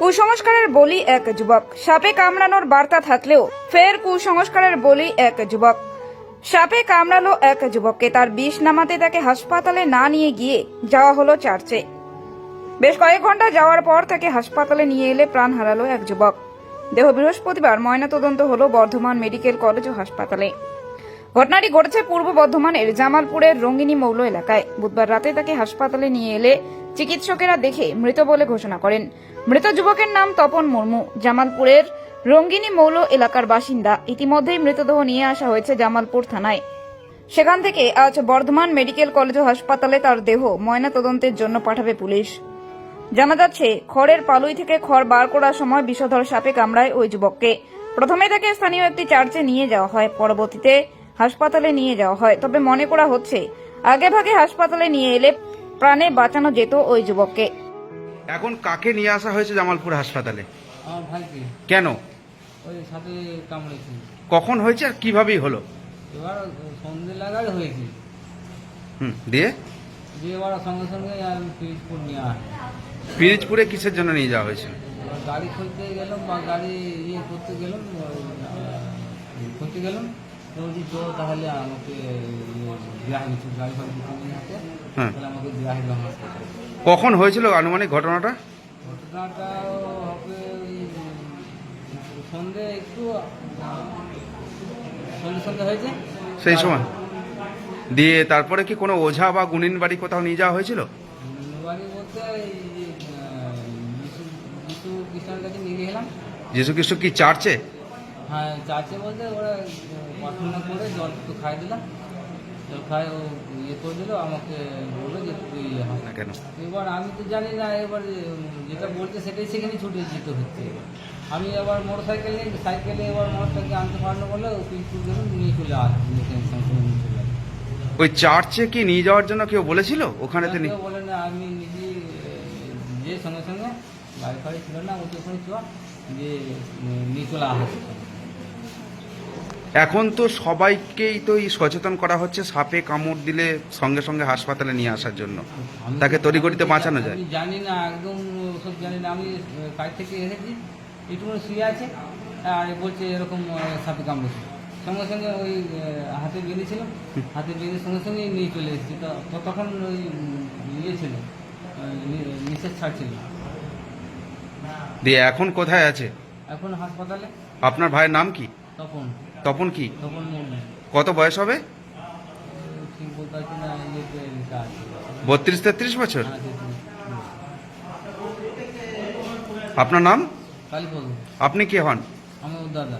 কুসংস্কারের বলি এক যুবক। সাপে কামড়ানোর বার্তা থাকলেও ফের কুসংস্কারের বলি এক যুবক। সাপে কামড়ালো এক যুবককে, তার বিষ নামাতে তাকে হাসপাতালে না নিয়ে গিয়ে যাওয়া হলো চার্চে। বেশ কয়েক ঘণ্টা যাওয়ার পর তাকে হাসপাতালে নিয়ে এলে প্রাণ হারালো এক যুবক। দেহ বৃহস্পতিবার ময়নাতদন্ত হলো বর্ধমান মেডিকেল কলেজ ও হাসপাতালে। ঘটনাটি ঘটেছে পূর্ব বর্ধমানের জামালপুরের রঙ্গিনী মৌল এলাকায়। বুধবার রাতে তাকে হাসপাতালে নিয়ে এলে চিকিৎসকেরা দেখে মৃত বলে ঘোষণা করেন। মৃত যুবকের নাম তপন মুর্মু। জামালপুরের রঙ্গিনী মৌল এলাকার বাসিন্দা। ইতিমধ্যেই মৃতদেহ নিয়ে আসা হয়েছে জামালপুর থানায়। সেখান থেকে আজ বর্ধমান মেডিকেল কলেজ ও হাসপাতালে তার দেহ ময়নাতদন্তের জন্য পাঠাবে পুলিশ। জানা যাচ্ছে, খড়ের পালুই থেকে খড় বার করার সময় বিষধর সাপে কামড়ায় ওই যুবককে। প্রথমে তাকে স্থানীয় একটি চার্চে নিয়ে যাওয়া হয়, পরবর্তীতে হাসপাতালে নিয়ে যাওয়া হয়। তবে মনে করা হচ্ছে আগে ভাগে হাসপাতালে নিয়ে এলে প্রাণে বাঁচানো যেত ওই যুবককে। এখন কাকে নিয়ে আসা হয়েছে জামালপুর হাসপাতালে? আমার ভাইকে। কেন? ওই সাথে কামড়েছি। কখন হয়েছে আর কিভাবেই হলো? এবার সন্ধে লাগাই হয়েছে। হুম দিয়ে? দিয়ে এবার সঙ্গে সঙ্গে আমি পিরিজপুর নিয়ে আসি। পিরিজপুরে কিসের জন্য নিয়ে যাওয়া হয়েছিল? এবার গাড়ি খুঁজতে গেলাম বা গাড়ি ইয়ে করতে গেলাম খুঁজতে গেলাম। বলছি তো তাহলে আমাকে গাড়ি ফাড়ি হ্যাঁ। তাহলে আমাকে বিরাহি হাসপাতাল কখন হয়েছিল আনুমানিক ঘটনাটা? ঘটনাটা হবে সন্ধে একটু সন্ধে সন্ধে হয়েছে। সেই সময়? দিয়ে তারপরে কি কোনো ওঝা বা গুনিন বাড়ি কোথাও নিয়ে যাওয়া হয়েছিল? বাড়ি বলতে যিশু যিশু কাছে নিয়ে গেলাম। যিশু খ্রিস্ট কি চার্চে? হ্যাঁ চার্চে বলতে ওরা প্রার্থনা করে জল একটু খাই দিলাম। জল খাই ও ইয়ে করে দিল আমাকে বলল যে তুই না কেন? এবার আমি তো জানি না এবার যেটা বলছে সেটাই সেখানে ছুটে যেতে হচ্ছে। আমি এবার মোটর সাইকেল সাইকেলে এবার মোটর সাইকেল আনতে পারল বলে ও গেলাম নিয়ে চলে আসি নিয়ে সঙ্গে সঙ্গে নিয়ে চলে আসি। ওই চার্চে কি নিয়ে যাওয়ার জন্য কেউ বলেছিল? ওখানে তো বলে না আমি নিজে যে সঙ্গে সঙ্গে গাড়ি ফাড়ি ছিল না ওকে ওখানে চ যে নিয়ে চলে আসছে এখন তো সবাইকেই তো এই সচেতন করা হচ্ছে সাপে কামড় দিলে সঙ্গে সঙ্গে হাসপাতালে নিয়ে আসার জন্য। তাকে তড়িঘড়িতে বাঁচানো যায়। জানি না একদম সব জানি না আমি কাজ থেকে এসেছি একটু শুয়ে আছে আর বলছে এরকম সাপে কামড়েছে সঙ্গে সঙ্গে ওই হাতে বেঁধেছিলাম হাতে বেঁধে সঙ্গে সঙ্গে নিয়ে চলে এসেছি। তো তখন ওই ইয়ে ছিল নিষেধ ছাড়ছিল দিয়ে এখন কোথায় আছে? এখন হাসপাতালে। আপনার ভাইয়ের নাম কি? তখন তপন কি? কত বয়স হবে? বত্রিশ তেত্রিশ বছর? হ্যাঁ, আপনার নাম? আপনি কে হন? আমার দাদা।